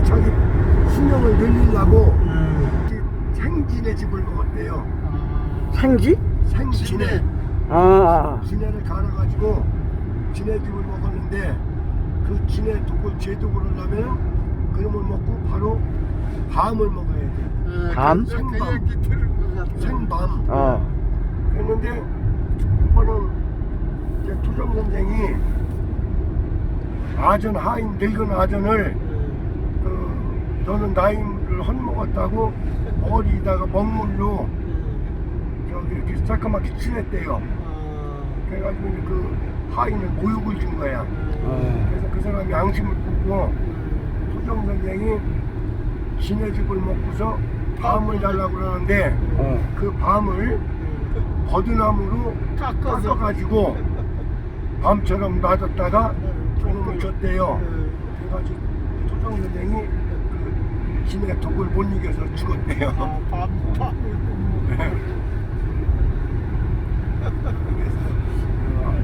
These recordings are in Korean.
이제 자기 수명을 늘리려고 음. 생진의 집을 먹었대요. 아, 생지? 생진의 아, 진해를 갈아가지고 진해 집을 먹었는데 그 진해 독을 제독을 하려면 그놈을 먹고 바로 밤을 먹어야 돼. 아, 밤? 그, 그 들은 것 같아. 생밤. 어. 그랬는데 한번은 이제 투정 선생이 아전 하인 늙은 아전을 음, 그 너는 나이를 헛먹었다고 머리에다가 먹물로 음. 저기 이렇게 새까맣게 칠했대요. 아, 그래가지고 이제 그 하인을 모욕을 준 거야. 어. 그래서 그 사람이 양심을 품고 토종 선생이 지네 집을 먹고서 밤을 자려고 그러는데 어. 그 밤을 음. 버드나무로. 깎아가지고 밤처럼 놔뒀다가 음, 그놈을 줬대요. 음. 그래가지고 토종 선생이 그 지네 독을 못 이겨서 죽었대요. 아, 밤, 밤을 그래서 어,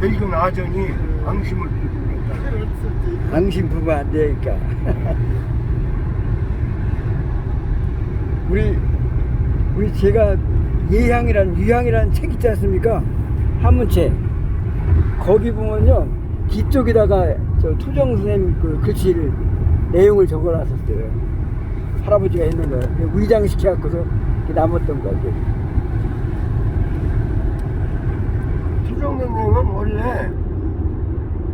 그 늙은 아전이. 그럴 수도 있고. 당신 부면 안 되니까. 우리 우리 제가 예향이라는 유향이라는 책 있지 않습니까? 한문책. 거기 보면요 뒤쪽에다가 저 투정 선생님 그 글씨를 내용을 적어 놨었어요. 할아버지가 했는 거예요. 위장시켜갖고서 남았던 거. 이게. 투정 선생은 원래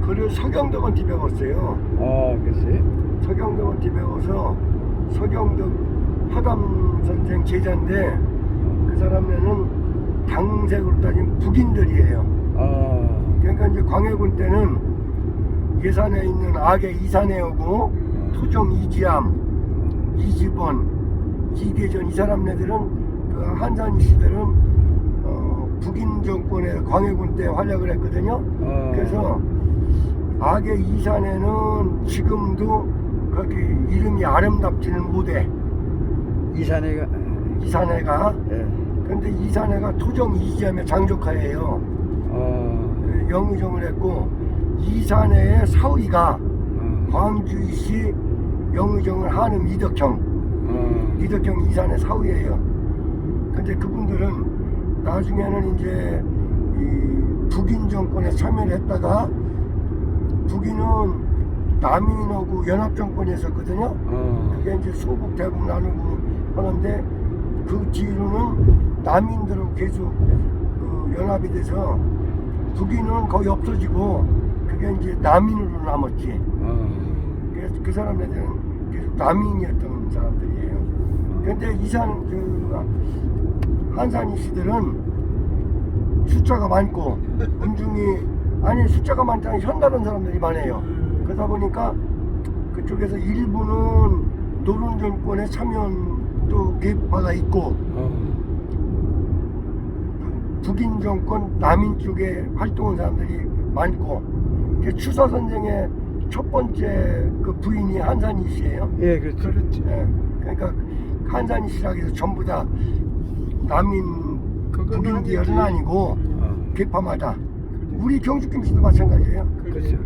글을 서경덕한테 배웠어요. 아, 글쎄. 서경덕한테 배워서 서경덕 화담 선생 제자인데 그 사람네는 당색으로 따지면 북인들이에요. 아, 그러니까 이제 광해군 때는 예산에 있는 악의 이산에 오고 토종 이지암, 이지번, 이계전 이 사람네들은 그 한산 시들은 어, 북인 정권의 광해군 때 활약을 했거든요. 아. 그래서 악의 이산에는 지금도 그렇게 이름이 아름답지는 못해 이산해가. 이산해가 예. 근데 이산해가 토종 이지암의 장조카예요. 아, 그 영의정을 했고 이산해의 사위가 아, 광주시 영의정을 하는 이덕형 아. 이덕형 이산의 사위예요. 근데 그분들은 나중에는 이제 이 북인 정권에 참여를 했다가 북인은 남인하고 연합 정권이 있었거든요. 아. 그게 이제 소북 대북 나누고 하는데 그 뒤로는 남인들하고 계속 그 연합이 돼서 북인은 거의 없어지고 그게 이제 남인으로 남았지. 아. 그래서 그 사람들은 계속 남인이었던 사람들이에요. 근데 이산 그 한산 이 씨들은 숫자가 많고 은중이 아니 숫자가 많다는 현다른 사람들이 많아요. 그러다 보니까 그쪽에서 일부는 노론 정권에 참여도 개파가 있고 어. 북인 정권 남인 쪽에 활동한 사람들이 많고 추사 선생의 첫 번째 그 부인이 한산이 씨예요. 예, 그렇죠. 그렇지. 예, 그러니까 한산이 씨라고 해서 전부 다 남인 그건 북인. 계열은 아니고 어. 개파마다 우리 경주 김 씨도 마찬가지예요. 그렇죠.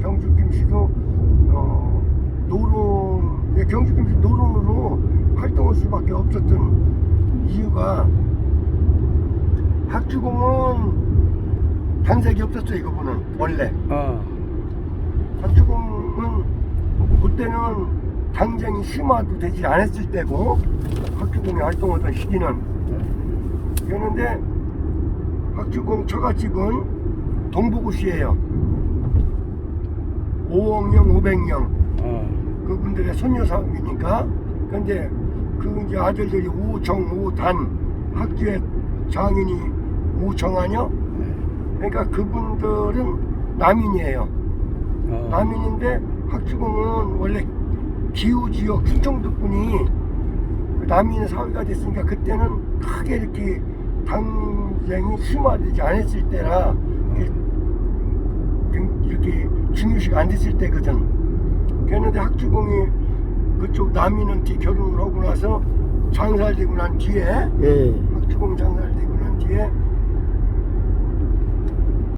경주 김 씨도 어, 노론 예, 경주 김 씨 노론으로 활동할 수밖에 없었던 이유가 박주공은 단색이 없었어요 그분은 원래 어. 박주공은 그때는 당쟁이 심화도 되지 않았을 때고 박주공이 활동하던 시기는. 그런데 박주공 처갓집은 동부구시예요. 5억령 500령. 어. 그분들의 손녀상이니까. 근데 그 이제 아들들이 오정 오단 학교의 장인이 오정하녀? 그러니까 그분들은 남인이에요. 어. 남인인데 학주공은 원래 기후 지역 충청도 분이 그 남인의 사회가 됐으니까 그때는 크게 이렇게 당쟁이 심화되지 않았을 때라 이렇게, 중요시가 안 됐을 때거든. 그랬는데 학주공이 그쪽 남인한테 결혼을 하고 나서 장살되고 난 뒤에 예. 학주공 장살되고 난 뒤에